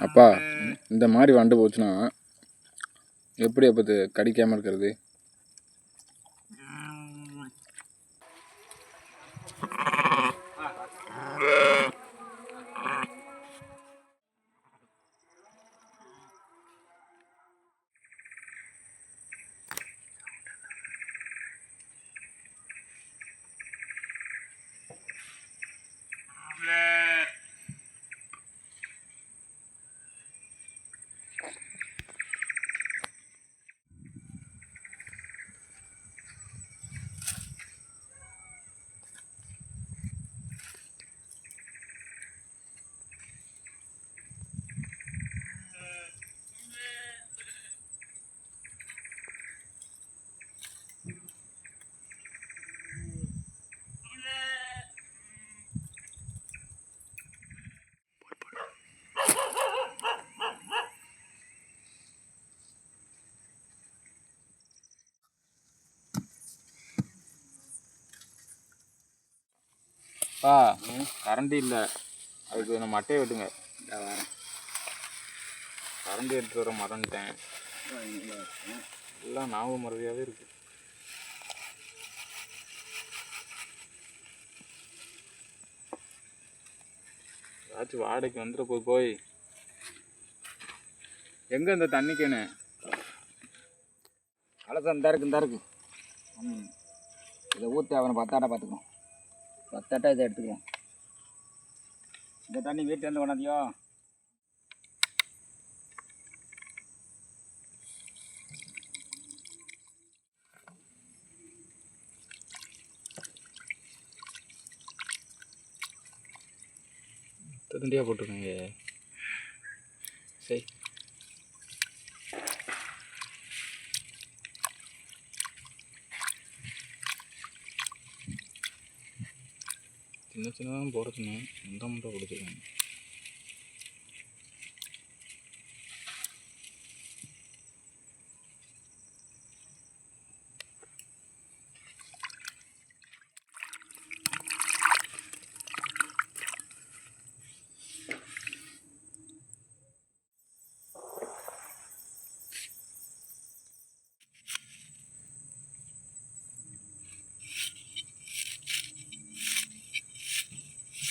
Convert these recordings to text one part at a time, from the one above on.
அப்பா இந்த மாதிரி வண்டு போச்சுன்னா எப்படி அப்போ கடிக்காமல் இருக்கிறது? அப்பா கரண்ட் இல்லை. அதுக்கு நம்ம மட்டையை வெட்டுங்க. கரண்ட் எடுத்து வர மறந்துட்டேன். எல்லாம் ஞாபகம் மறதியாகவே இருக்கு. ஏதாச்சும் வாடகைக்கு வந்துட போய் போய். எங்கே இந்த தண்ணி கேனு? கலசம் இந்த இருக்கு இந்த இருக்கு. ம். இதை ஊற்றி அவனை பத்தாட்டா பார்த்துக்கணும். பத்தாட்டா இதை எடுத்துக்கலாம். இந்த தண்ணி வீட்டிலேருந்து கொண்டாந்தியோ. தண்டியாக போட்டிருக்காங்க சின்ன சின்னதாக போடுறதுன்னு இந்த மட்டும் பிடிச்சிருக்காங்க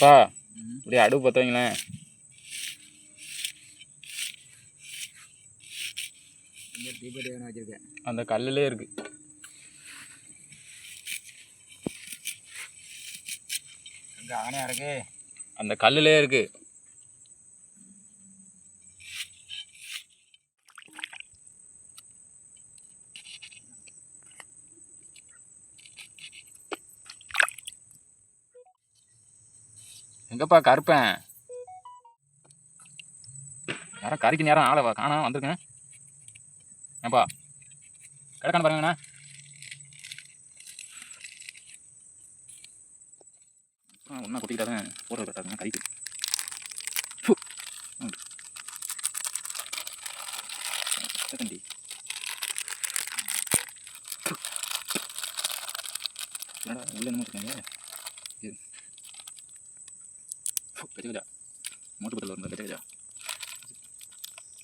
அப்பா இப்படி அடுப்பு பற்ற வைங்களேன். அந்த கல்லுலே இருக்கு. இங்கே ஆணையாக இருக்கு? அந்த கல்லுலே இருக்கு. எங்கப்பா கருப்பேன்? யாரும் கறிக்கு நேரம் ஆளவா காணா வந்திருக்கேன். ஏப்பா கிடக்கான பாருங்கண்ணா ஒன்றா கொட்டிக்கிட்டாதான் போடுறது கட்டாதுங்க கறிக்கு. கச்ச கச்சா மூட்டு பத்தில் வருங்க கச்ச கச்சா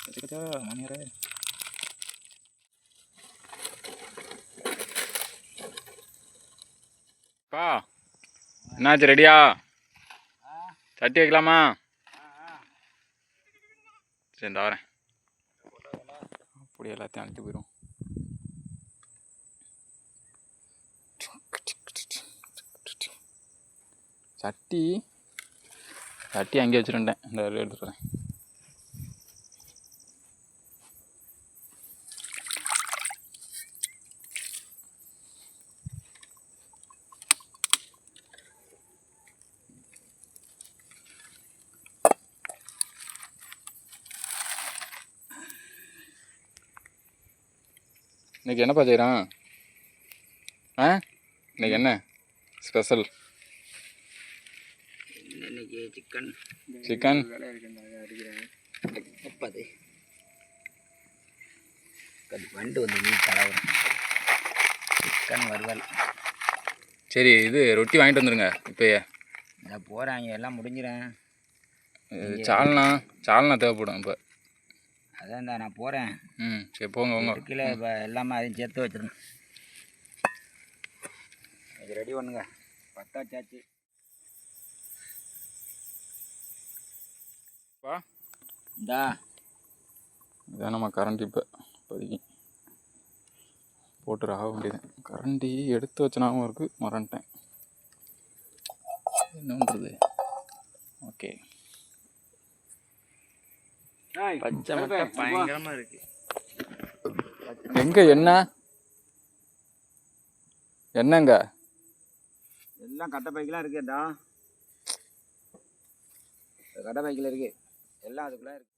கச்ச கச்சா மாமியாரே பா என்னாச்சு ரெடியா சட்டி வைக்கலாமா சரி இந்த வரேன் அப்படி எல்லாத்தையும் அழிச்சு போயிடும் சட்டி கட்டி அங்கே வச்சுருந்தேன். இந்த எடுத்துட்டு வரேன். இன்னைக்கு என்னப்பா செய்கிறான் ஆ? இன்னைக்கு என்ன? ஸ்பெஷல்? சிக்கன் சிக்கன் முப்பது. வண்டு வந்து மீன் தலைவர் சிக்கன் வறுவல். சரி இது ரொட்டி வாங்கிட்டு வந்துருங்க இப்போயே. இதை போகிறாங்க எல்லாம் முடிஞ்சிடும் இது சால்னா சால்னா தேவைப்படும் இப்போ. அதான் தான் நான் போகிறேன் ம் சரி போங்க போங்க. கீழே இப்போ எல்லாமே அதையும் சேர்த்து வச்சிருங்க இது ரெடி பண்ணுங்க. பத்தாச்சாச்சு. வா இந்தா இதான் நம்ம கரண்டி இப்போ இப்போதைக்கு. போட்டு ஆக வேண்டியது. கரண்டி எடுத்து வச்சனாவும் இருக்குது மறந்துட்டேன். என்னன்றது ஓகே. பச்சை மட்டும் பயங்கரமாக இருக்கு. எங்கே என்ன? என்னங்க? எல்லாம் கட்டை பைக்கெலாம் இருக்குடா கட்டை பைக்கில் இருக்கு. எல்லாம் அதுக்குள்ளே இருக்கு.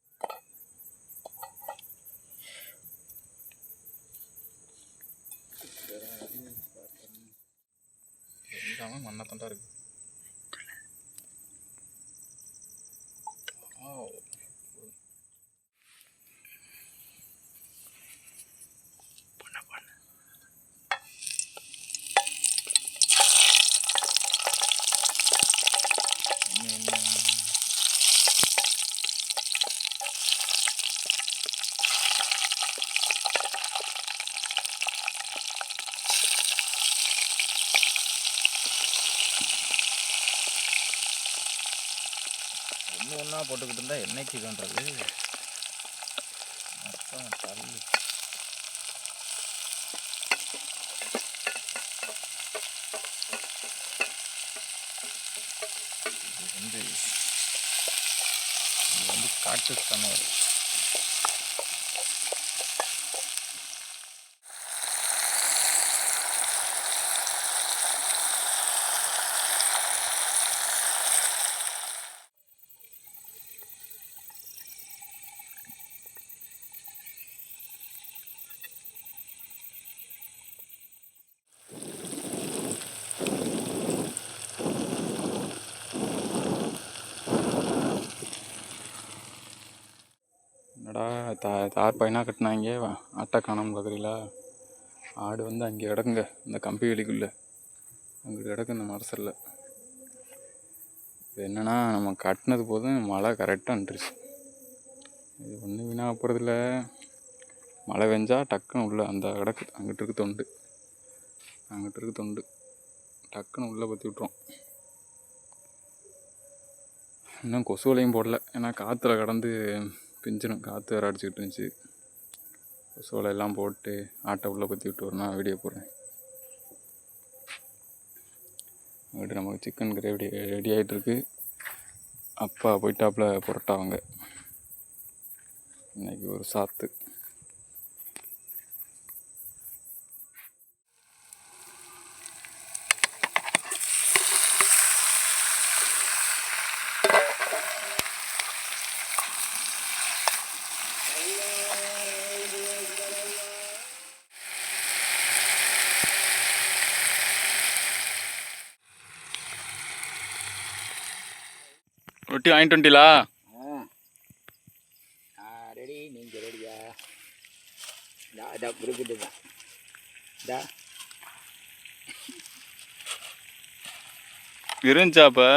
எல்லாமே மண்ணத்தான் தான் இருக்கு. ஒன்று ஒன்றா போட்டுக்கிட்டு இருந்தால் என்னைக்கு இதுன்றது? மொத்தம் தள்ளு. இது வந்து இது வந்து காட்டு சமையல் தார் பையனாக கட்டினாங்க? ஆட்டை காணாமல் பார்க்குறீங்களா ஆடு வந்து அங்கே கிடக்குங்க இந்த கம்பி வெளிக்குள்ளே. அங்கே கிடக்கு இந்த மரசரில் இது என்னென்னா நம்ம கட்டினது போதும் மழை கரெக்டாக வந்துருச்சு இது ஒன்றும் வீணாக போகிறதில்ல மழை பெஞ்சால் டக்குன்னு உள்ளே அந்த கிடக்கு அங்கிட்டு இருக்கு தொண்டு. அங்கிட்டு இருக்கு தொண்டு. டக்குன்னு உள்ளே பற்றி விட்ருவோம் இன்னும் கொசு வலையும் போடல. ஏன்னா காற்றுல கடந்து பிஞ்சிடும் காற்று வேறு அடிச்சுக்கிட்டு இருந்துச்சு. கொசு எல்லாம் போட்டு ஆட்டை உள்ளே பற்றி விட்டு வரணும் வீடியோ போடுறேன். அங்கிட்டு நமக்கு சிக்கன் கிரேவி ரெடி ஆகிட்டுருக்கு அப்பா போயிட்டாப்புல புரட்டாவாங்க இன்னைக்கு ஒரு சாத்து. வாங்கிட்டு வந்துட்டீங்களா ஆ. ரெடி. நீங்கள் ரெடியா? இதா இதா குறுக்கிட்டு தான் இதா இருந்துச்சா அப்போ?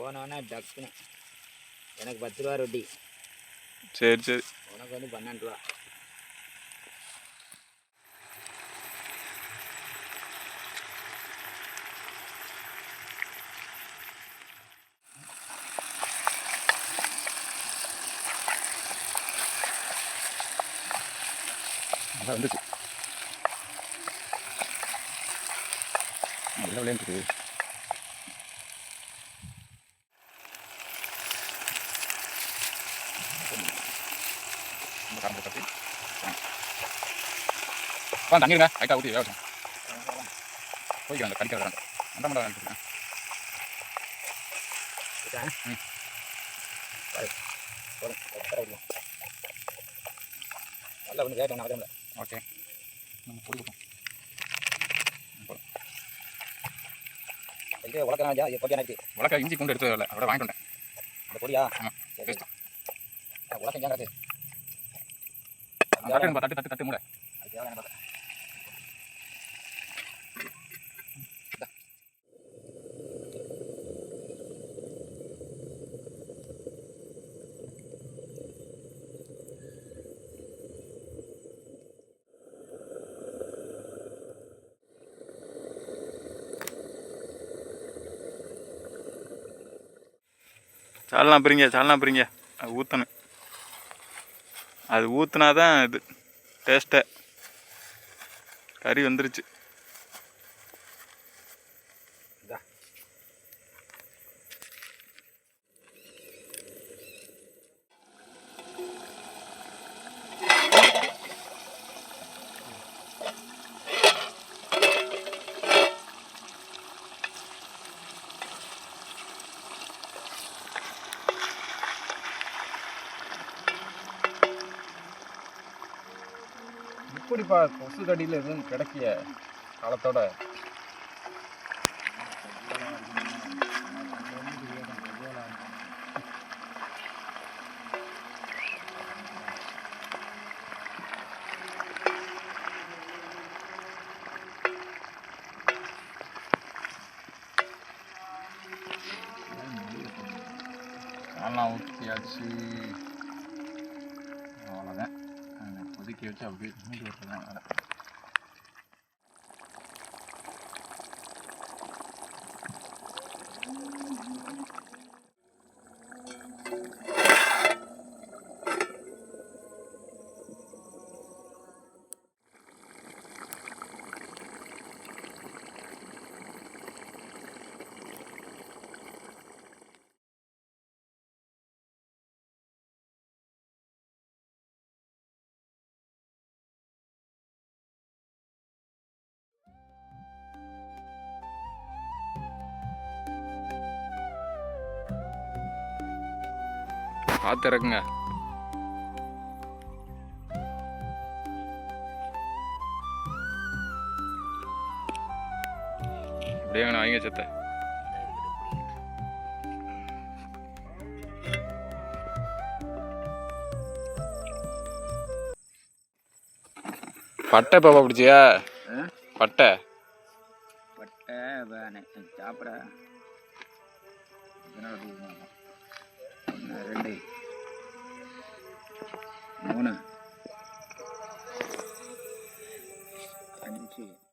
ஓனோன்னா டக்குன்னு. எனக்கு பத்து ரூபா ரொட்டி. சரி சரி. உனக்கு வந்து பன்னெண்டு ரூபா. நல்லா வந்துச்சு நல்ல விளையாண்டு தண்ணி இருங்க லைட்டாக ஊற்றி வேக வச்சோம் போய்க்கிறேன் அந்த கடிக்க வராங்க அந்த மட்டும் வாங்கிட்டு ம். நல்லா ஒன்று கேட்டேன் நான் ஓகே. நம்ம போடுவோம் இது ஜா இது பொடியா இருக்கு உலக்க இஞ்சி கொண்டு எடுத்து வரல அவட வாங்கிட்டு வந்தேன். அந்த பொடியா ஆமா. சரி. பேஸ்ட். உலகம் ஜாங்கிறது தட்டு தட்டு தட்டு மூட அது சால்னா பிரிங்க சால்னா பிரிங்க. அது ஊற்றணும் அது ஊற்றுனா தான் இது டேஸ்ட்டே கறி வந்துருச்சு. எப்படிப்பா கொசு கடியில் எதுவும் கிடைக்கிய காலத்தோட. நல்லா ஊற்றியாச்சு அதை கொதிக்க வச்சு அப்படியே மூடி விட்டுருதான் வேலை பார்த்து இறக்குங்க அப்படியே அங்கே வாங்கி வச்சத்தை பட்டை பாப்பா பிடிச்சியா பட்டை. பட்டை வேணே சாப்பிட. ஒன்று ரெண்டு மூணு அஞ்சு எப்படிங்க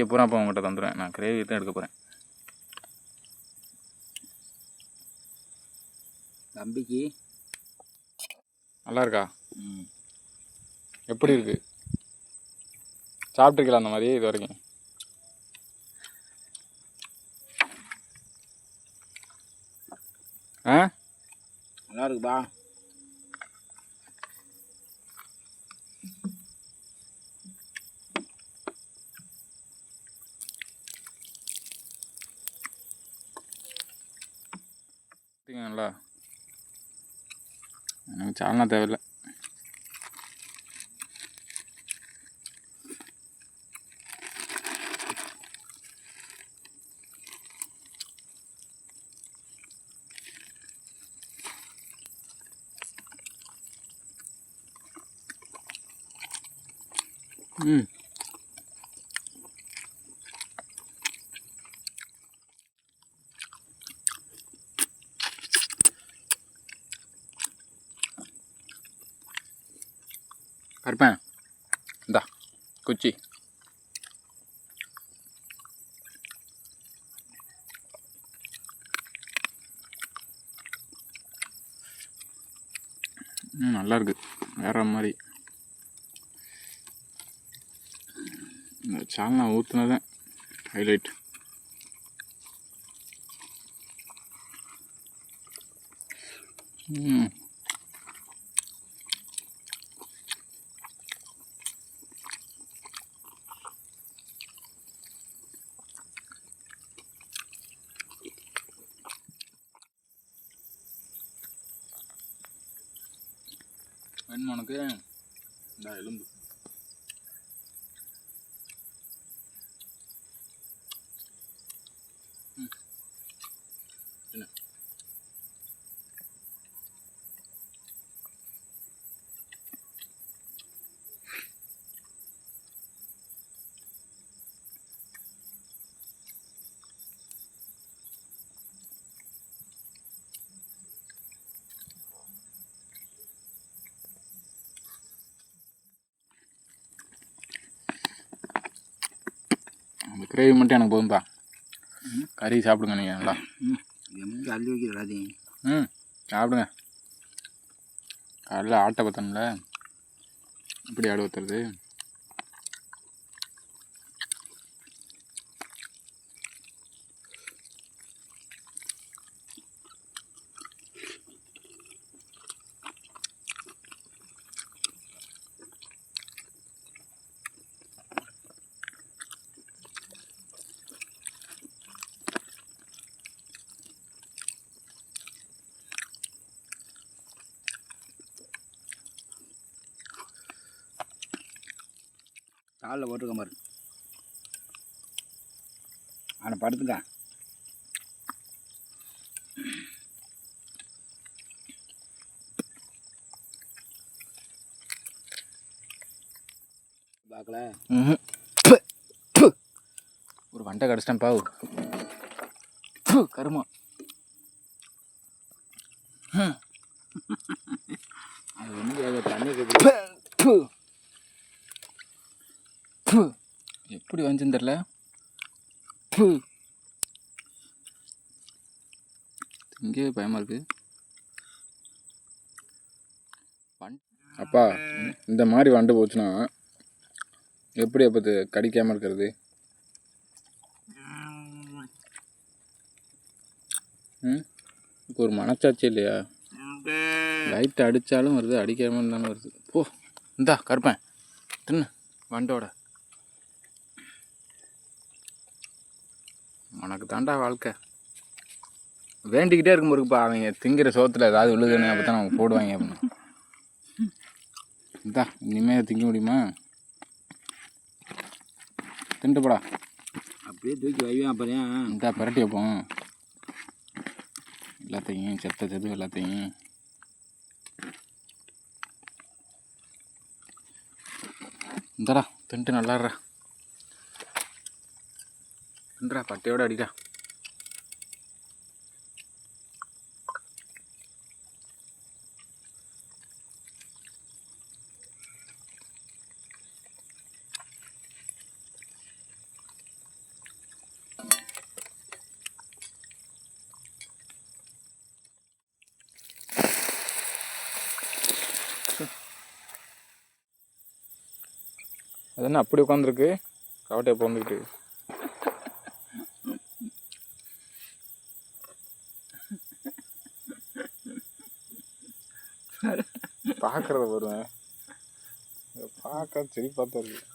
கறியை பூரா அப்போ உங்கள்கிட்ட தந்துடுவேன் நான் கிரேவி தான் எடுக்க போகிறேன் தம்பிக்கு? நல்லா இருக்கா? ம். எப்படி இருக்கு? சாப்பிட்ருக்கலாம் அந்த மாதிரி இது வரைக்கும்? ஆ? நல்லா இருக்குப்பா நல்லா எனக்கு சால்னா தேவையில்லை ம் கருப்பேன் இந்தா குச்சி ம் நல்லா இருக்கு வேற மாதிரி இந்த சால்னா தான் ஹைலைட் வேணுமா உனக்கு? இந்த எலும்பு. கிரேவி மட்டும் எனக்கு போதும்பா. கறி சாப்பிடுங்க நீங்கள் நல்லா. எங்கே அள்ளி வைக்கிற எல்லாத்தையும். ம் சாப்பிடுங்க. காலைல ஆட்டை பற்றணும்ல இப்படி ஆடு ஊற்றுறது காலில் போட்டுருக்க பாரு. அவனை படுத்துக்க. பார்க்கல. ஒரு வண்டை கடிச்சிட்டேன் பாவு கருமா அது ஒன்றும் தண்ணி இருக்குது எப்படி வந்துன்னு தெரில இங்கே பயமாக இருக்கு. அப்பா இந்த மாதிரி வண்டு போச்சுன்னா எப்படி அப்போ இது கடிக்காமல் இருக்கிறது? ம்? ஒரு மனச்சாட்சி இல்லையா? லைட் அடித்தாலும் வருது அடிக்காமல் இருந்தாலும் வருது. போ இந்தா கருப்பேன். தின்னு வண்டோட. உனக்கு தாண்டா வாழ்க்கை. வேண்டிக்கிட்டே இருக்கும் இருக்குப்பா அவங்க திங்கிற சோத்துல ஏதாவது விழுதுன்னு அப்போ தான் அவங்க போடுவாங்க அப்படின்னு. இந்தா இனிமேல் திங்க முடியுமா? தின்ட்டுப்படா அப்படியே தூக்கி வைவேன் அப்புறம் இந்தா பிரட்டி வைப்போம். எல்லாத்தையும் செத்த செது எல்லாத்தையும். இந்தடா தின்ட்டு நல்லாடுறா. என்றா பட்டையோட அடிடா அது என்ன அப்படி உட்காந்துருக்கு கவட்டையை போந்துக்கிட்டு பார்க்கறத வருவேன் பார்க்க சரி பார்த்தா இருக்கு.